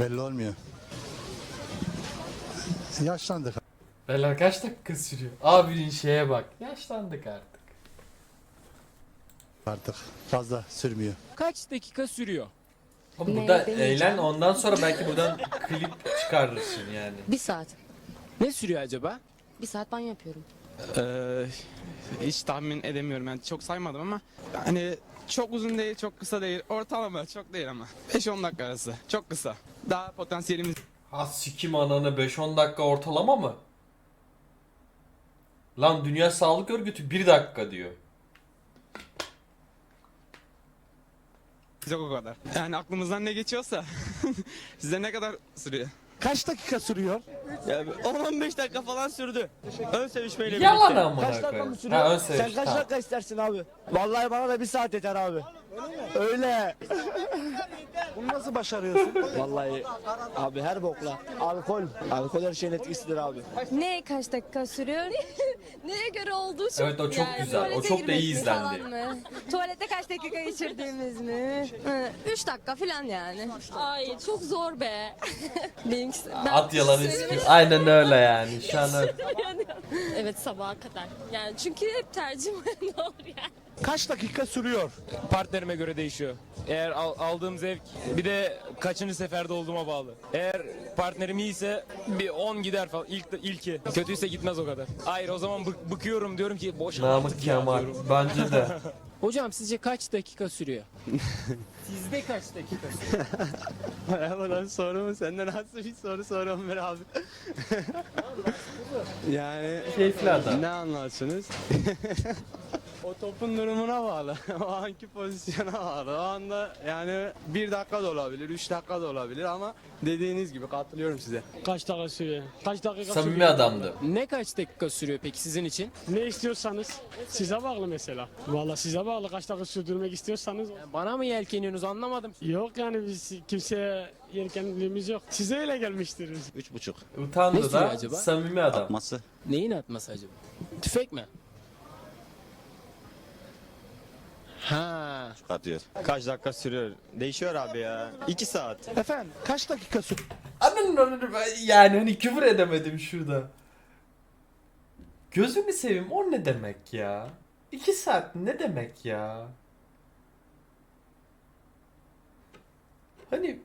Belli olmuyor. Yaşlandık Beyler kaç dakika sürüyor? Abinin şeye bak. Yaşlandık artık. artık. Fazla sürmüyor. Kaç dakika sürüyor? Oğlum Ne burada deneyeceğim? eğlen ondan sonra belki buradan klip çıkarırsın yani. Bir saat. Ne sürüyor acaba? Bir saat banyo yapıyorum. Ee, hiç tahmin edemiyorum yani çok saymadım ama hani çok uzun değil çok kısa değil ortalama çok değil ama 5-10 dakika arası çok kısa daha potansiyelimiz Ha sikim ananı 5-10 dakika ortalama mı? Lan Dünya Sağlık Örgütü 1 dakika diyor. yok o kadar. Yani aklımızdan ne geçiyorsa size ne kadar sürüyor? Kaç dakika sürüyor? Ya 10-15 dakika falan sürdü. Ön sevişmeyle Yalan birlikte. amına Kaç dakika koyayım. mı sürüyor? Ha ön Sen seviş. kaç tamam. dakika istersin abi? Vallahi bana da bir saat yeter abi. Öyle. Bunu nasıl başarıyorsun? Vallahi abi her bokla. Alkol. Alkol her şeyin etkisidir abi. Ne kaç dakika sürüyor? Neye göre olduğu çok Evet, o çok güzel. O tuvalete çok da iyi girmek mi falan izlendi. mı? Tuvalette kaç dakika geçirdiğimiz mi? Hı, Üç dakika falan yani. Ay çok zor be. Benimkisi. ben- At yalanı sikiyor. Aynen öyle yani. Şu an öyle. Evet sabaha kadar. Yani çünkü hep tercih ne olur yani. Kaç dakika sürüyor? Partnerime göre değişiyor. Eğer al- aldığım zevk bir de kaçıncı seferde olduğuma bağlı. Eğer partnerim iyiyse bir 10 gider falan ilk ilki. Kötüyse gitmez o kadar. Hayır o zaman bık- bıkıyorum diyorum ki boş Namık Kemal. Bence de. Hocam sizce kaç dakika sürüyor? Sizde kaç dakika sürüyor? Merhabalar soru mu? Senden nasıl bir soru soruyorum ben abi? yani Keyifli adam. ne anlarsınız? O topun durumuna bağlı. o anki pozisyona bağlı. O anda yani bir dakika da olabilir, üç dakika da olabilir ama dediğiniz gibi katılıyorum size. Kaç dakika sürüyor? Kaç dakika Samimi sürüyor? adamdı. Ne kaç dakika sürüyor peki sizin için? Ne istiyorsanız size bağlı mesela. Valla size bağlı kaç dakika sürdürmek istiyorsanız. Bana mı yelkeniyorsunuz anlamadım. Yok yani biz kimseye yelkenliğimiz yok. Size öyle gelmiştir. Üç buçuk. Ne Utandı sürüyor da acaba? samimi adam. Atması. Neyin atması acaba? Tüfek mi? Atıyor. Kaç dakika sürüyor? Değişiyor abi ya. 2 saat. Efendim kaç dakika önünü ben- yani hani küfür edemedim şurada. Gözümü seveyim o ne demek ya? İki saat ne demek ya? Hani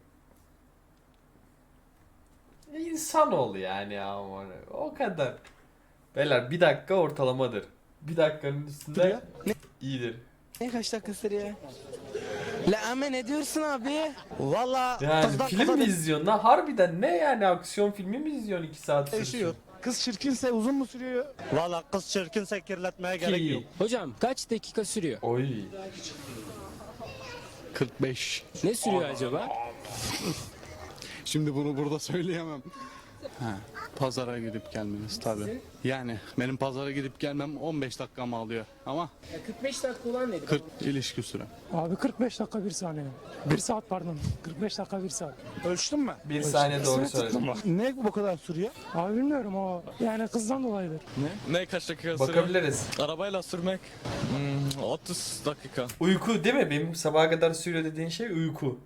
insan ol yani ama o kadar. Beyler bir dakika ortalamadır. Bir dakikanın üstünde iyidir. Ne kaç dakika sürüyor? La ama ne diyorsun abi? Valla Yani film mi izliyorsun lan? Harbiden ne yani aksiyon filmi mi izliyorsun iki saat sürsün? değişiyor. Kız çirkinse uzun mu sürüyor? Valla kız çirkinse kirletmeye gerek Ki- yok. Hocam kaç dakika sürüyor? Oy. 45. Ne sürüyor acaba? Şimdi bunu burada söyleyemem. Ha, pazara gidip gelmeniz tabii. Yani benim pazara gidip gelmem 15 dakikamı alıyor. Ama 45 dakika olan nedir? 40 ilişki süre. Abi 45 dakika bir saniye. Bir saat pardon. 45 dakika bir saat. Ölçtün mü? Bir saniye doğru söyledim. Ne bu kadar sürüyor? Abi bilmiyorum o yani kızdan dolayıdır. Ne kaç dakika Bakabiliriz. Arabayla sürmek hmm, 30 dakika. Uyku değil mi? Benim sabaha kadar sürüyor dediğin şey uyku.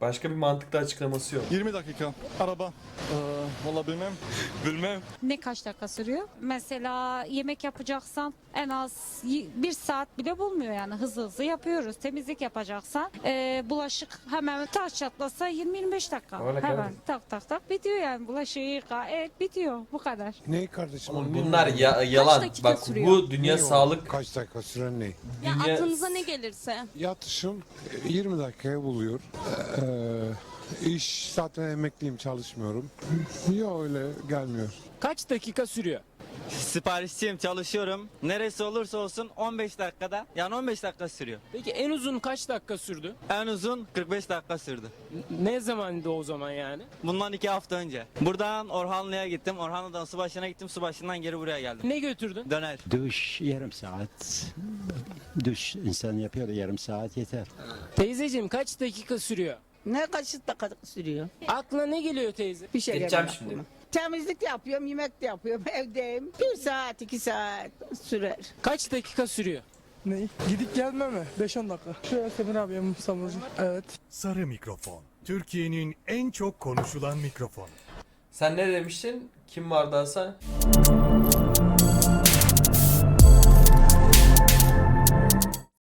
Başka bir mantıklı açıklaması yok. 20 dakika. Araba. Ee, Valla bilmem. Bilmem. Ne kaç dakika sürüyor? Mesela yemek yapacaksan en az bir saat bile bulmuyor yani hızlı hızlı yapıyoruz. Temizlik yapacaksan e, bulaşık hemen taş çatlasa 20-25 dakika. Öyle hemen kardeşim. tak tak tak bitiyor yani bulaşığı yıka evet bitiyor bu kadar. Ne kardeşim? Oğlum bunlar ya, yalan. dakika Bak sürüyor? bu dünya sağlık Kaç dakika süren ne? dünya ne gelirse. Yatışım 20 dakikaya buluyor. Ee, iş zaten emekliyim çalışmıyorum. Yok öyle gelmiyor. Kaç dakika sürüyor? Siparişçiyim, çalışıyorum. Neresi olursa olsun 15 dakikada. Yani 15 dakika sürüyor. Peki en uzun kaç dakika sürdü? En uzun 45 dakika sürdü. Ne zamandı o zaman yani? Bundan 2 hafta önce. Buradan Orhanlı'ya gittim. Orhanlı'dan Subaşı'na gittim. Subaşı'ndan geri buraya geldim. Ne götürdün? Döner. Duş yarım saat. Duş insan yapıyor yarım saat yeter. Teyzeciğim kaç dakika sürüyor? Ne kaç dakika sürüyor? Aklına ne geliyor teyze? Bir şey Geçeceğim şimdi. Temizlik de yapıyorum, yemek de yapıyorum, evdeyim. Bir saat, iki saat sürer. Kaç dakika sürüyor? Ne? Gidip gelme mi? 5-10 dakika. Şöyle Sefer abi samurcu. Evet. Sarı mikrofon. Türkiye'nin en çok konuşulan mikrofonu. Sen ne demiştin? Kim vardı Hasan?